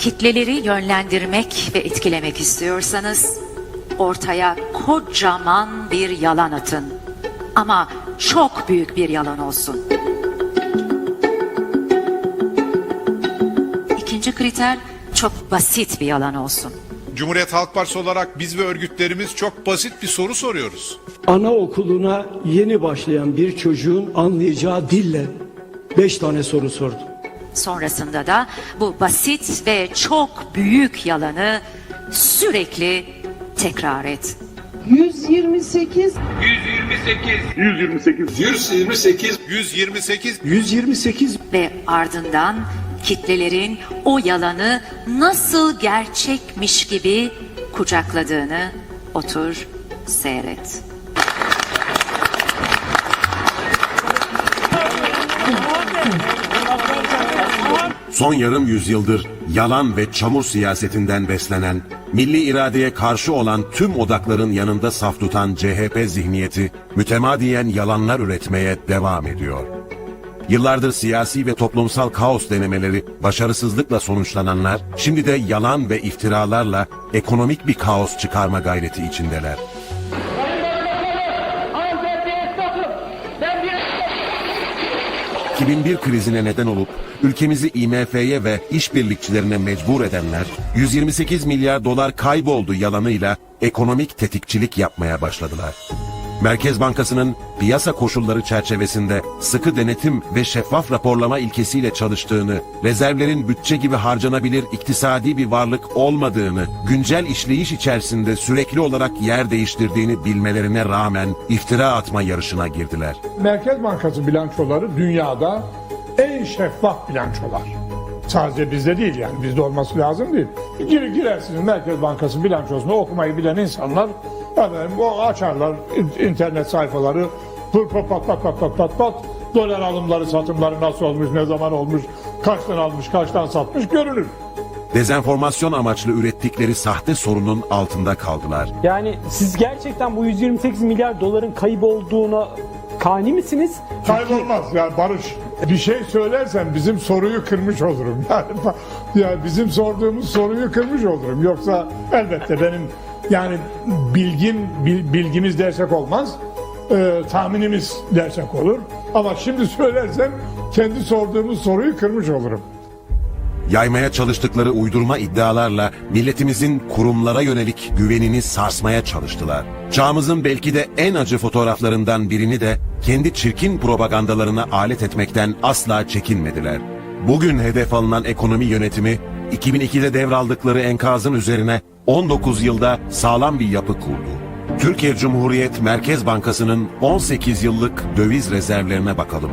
Kitleleri yönlendirmek ve etkilemek istiyorsanız ortaya kocaman bir yalan atın. Ama çok büyük bir yalan olsun. İkinci kriter çok basit bir yalan olsun. Cumhuriyet Halk Partisi olarak biz ve örgütlerimiz çok basit bir soru soruyoruz. Anaokuluna yeni başlayan bir çocuğun anlayacağı dille beş tane soru sordum. Sonrasında da bu basit ve çok büyük yalanı sürekli tekrar et. 128 128 128 128 128 ve ardından kitlelerin o yalanı nasıl gerçekmiş gibi kucakladığını otur seyret. Son yarım yüzyıldır yalan ve çamur siyasetinden beslenen, milli iradeye karşı olan tüm odakların yanında saf tutan CHP zihniyeti mütemadiyen yalanlar üretmeye devam ediyor. Yıllardır siyasi ve toplumsal kaos denemeleri başarısızlıkla sonuçlananlar, şimdi de yalan ve iftiralarla ekonomik bir kaos çıkarma gayreti içindeler. Ben bir 2001 krizine neden olup ülkemizi IMF'ye ve işbirlikçilerine mecbur edenler 128 milyar dolar kayboldu yalanıyla ekonomik tetikçilik yapmaya başladılar. Merkez Bankası'nın piyasa koşulları çerçevesinde sıkı denetim ve şeffaf raporlama ilkesiyle çalıştığını, rezervlerin bütçe gibi harcanabilir iktisadi bir varlık olmadığını, güncel işleyiş içerisinde sürekli olarak yer değiştirdiğini bilmelerine rağmen iftira atma yarışına girdiler. Merkez Bankası bilançoları dünyada en şeffaf bilançolar. Sadece bizde değil yani bizde olması lazım değil. Gir, girersiniz Merkez Bankası bilançosunu okumayı bilen insanlar efendim, o açarlar in- internet sayfaları pır pat pat pat pat pat pat pat dolar alımları satımları nasıl olmuş ne zaman olmuş kaçtan almış kaçtan satmış görünür. Dezenformasyon amaçlı ürettikleri sahte sorunun altında kaldılar. Yani siz gerçekten bu 128 milyar doların kayıp olduğuna kani misiniz? Kaybolmaz yani Barış. Bir şey söylersen bizim soruyu kırmış olurum. Yani, yani bizim sorduğumuz soruyu kırmış olurum. Yoksa elbette benim yani bilgim bil- bilgimiz dersek olmaz. e, tahminimiz dersek olur. Ama şimdi söylersem kendi sorduğumuz soruyu kırmış olurum. Yaymaya çalıştıkları uydurma iddialarla milletimizin kurumlara yönelik güvenini sarsmaya çalıştılar. Çağımızın belki de en acı fotoğraflarından birini de kendi çirkin propagandalarına alet etmekten asla çekinmediler. Bugün hedef alınan ekonomi yönetimi 2002'de devraldıkları enkazın üzerine 19 yılda sağlam bir yapı kurdu. Türkiye Cumhuriyet Merkez Bankası'nın 18 yıllık döviz rezervlerine bakalım.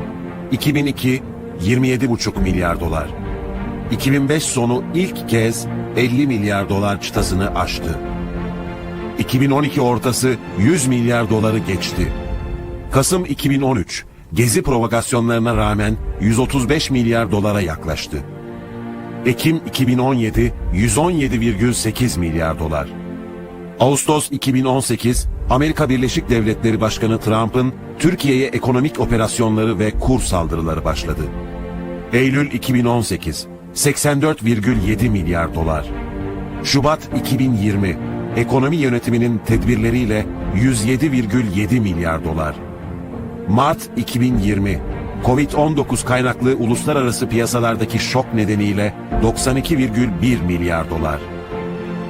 2002 27,5 milyar dolar. 2005 sonu ilk kez 50 milyar dolar çıtasını aştı. 2012 ortası 100 milyar doları geçti. Kasım 2013 gezi provokasyonlarına rağmen 135 milyar dolara yaklaştı. Ekim 2017 117,8 milyar dolar. Ağustos 2018 Amerika Birleşik Devletleri Başkanı Trump'ın Türkiye'ye ekonomik operasyonları ve kur saldırıları başladı. Eylül 2018 84,7 milyar dolar. Şubat 2020 ekonomi yönetiminin tedbirleriyle 107,7 milyar dolar. Mart 2020 Covid-19 kaynaklı uluslararası piyasalardaki şok nedeniyle 92,1 milyar dolar.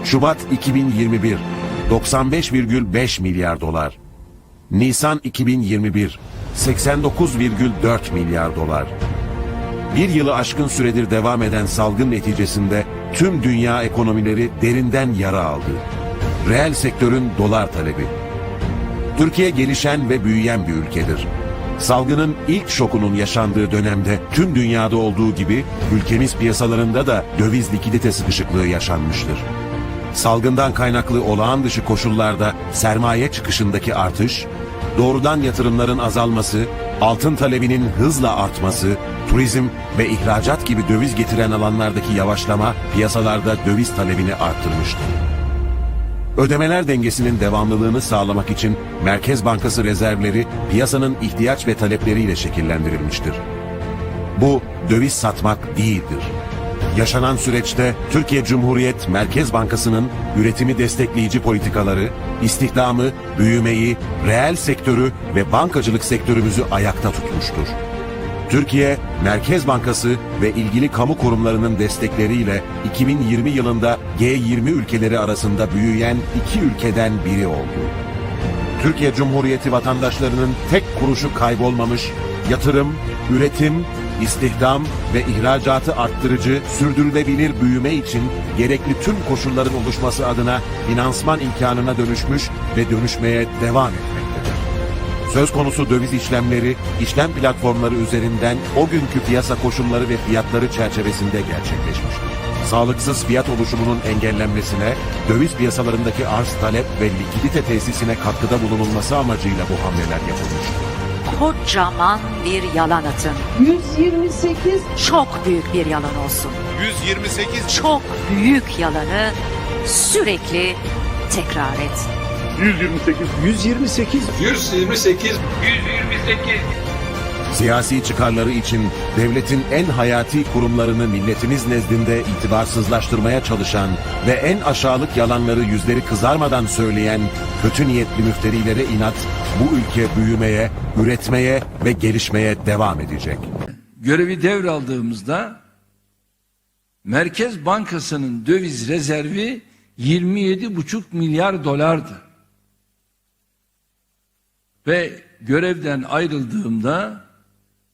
Şubat 2021 95,5 milyar dolar. Nisan 2021 89,4 milyar dolar. Bir yılı aşkın süredir devam eden salgın neticesinde tüm dünya ekonomileri derinden yara aldı. Reel sektörün dolar talebi. Türkiye gelişen ve büyüyen bir ülkedir. Salgının ilk şokunun yaşandığı dönemde tüm dünyada olduğu gibi ülkemiz piyasalarında da döviz likidite sıkışıklığı yaşanmıştır. Salgından kaynaklı olağan dışı koşullarda sermaye çıkışındaki artış, doğrudan yatırımların azalması, altın talebinin hızla artması, turizm ve ihracat gibi döviz getiren alanlardaki yavaşlama piyasalarda döviz talebini arttırmıştır. Ödemeler dengesinin devamlılığını sağlamak için Merkez Bankası rezervleri piyasanın ihtiyaç ve talepleriyle şekillendirilmiştir. Bu döviz satmak değildir. Yaşanan süreçte Türkiye Cumhuriyet Merkez Bankası'nın üretimi destekleyici politikaları, istihdamı, büyümeyi, reel sektörü ve bankacılık sektörümüzü ayakta tutmuştur. Türkiye Merkez Bankası ve ilgili kamu kurumlarının destekleriyle 2020 yılında G20 ülkeleri arasında büyüyen iki ülkeden biri oldu. Türkiye Cumhuriyeti vatandaşlarının tek kuruşu kaybolmamış, yatırım, üretim, istihdam ve ihracatı arttırıcı, sürdürülebilir büyüme için gerekli tüm koşulların oluşması adına finansman imkanına dönüşmüş ve dönüşmeye devam etmektedir. Söz konusu döviz işlemleri, işlem platformları üzerinden o günkü piyasa koşulları ve fiyatları çerçevesinde gerçekleşmiştir. Sağlıksız fiyat oluşumunun engellenmesine, döviz piyasalarındaki arz talep ve likidite tesisine katkıda bulunulması amacıyla bu hamleler yapılmıştır. Kocaman bir yalan atın. 128 Çok büyük bir yalan olsun. 128 Çok büyük yalanı sürekli tekrar et. 128 Siyasi çıkarları için devletin en hayati kurumlarını milletimiz nezdinde itibarsızlaştırmaya çalışan ve en aşağılık yalanları yüzleri kızarmadan söyleyen kötü niyetli müfterilere inat bu ülke büyümeye, üretmeye ve gelişmeye devam edecek. görevi devraldığımızda Merkez Bankası'nın döviz rezervi 27,5 milyar dolardı. Ve görevden ayrıldığımda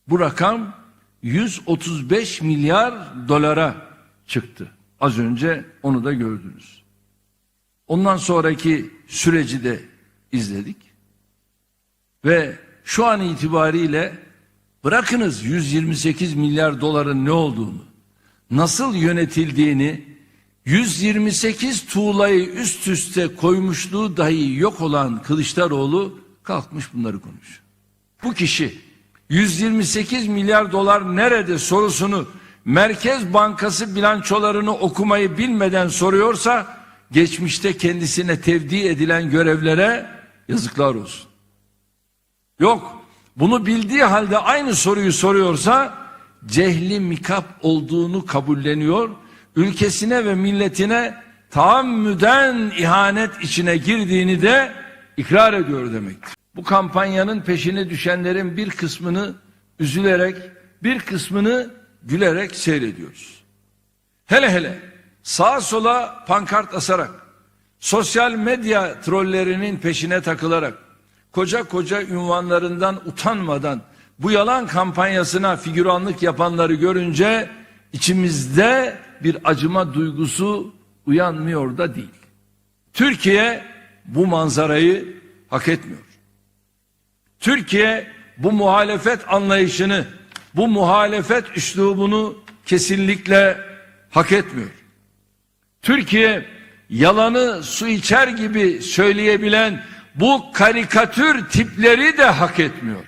bu rakam 135 milyar dolara çıktı. Az önce onu da gördünüz. Ondan sonraki süreci de izledik. Ve şu an itibariyle bırakınız 128 milyar doların ne olduğunu, nasıl yönetildiğini, 128 tuğlayı üst üste koymuşluğu dahi yok olan Kılıçdaroğlu kalkmış bunları konuşuyor. Bu kişi 128 milyar dolar nerede sorusunu Merkez Bankası bilançolarını okumayı bilmeden soruyorsa geçmişte kendisine tevdi edilen görevlere yazıklar olsun. Yok. Bunu bildiği halde aynı soruyu soruyorsa cehli mikap olduğunu kabulleniyor. Ülkesine ve milletine taammüden ihanet içine girdiğini de ikrar ediyor demektir. Bu kampanyanın peşine düşenlerin bir kısmını üzülerek, bir kısmını gülerek seyrediyoruz. Hele hele sağa sola pankart asarak, sosyal medya trollerinin peşine takılarak, koca koca ünvanlarından utanmadan bu yalan kampanyasına figüranlık yapanları görünce içimizde bir acıma duygusu uyanmıyor da değil. Türkiye bu manzarayı hak etmiyor. Türkiye bu muhalefet anlayışını, bu muhalefet üslubunu kesinlikle hak etmiyor. Türkiye yalanı su içer gibi söyleyebilen bu karikatür tipleri de hak etmiyor.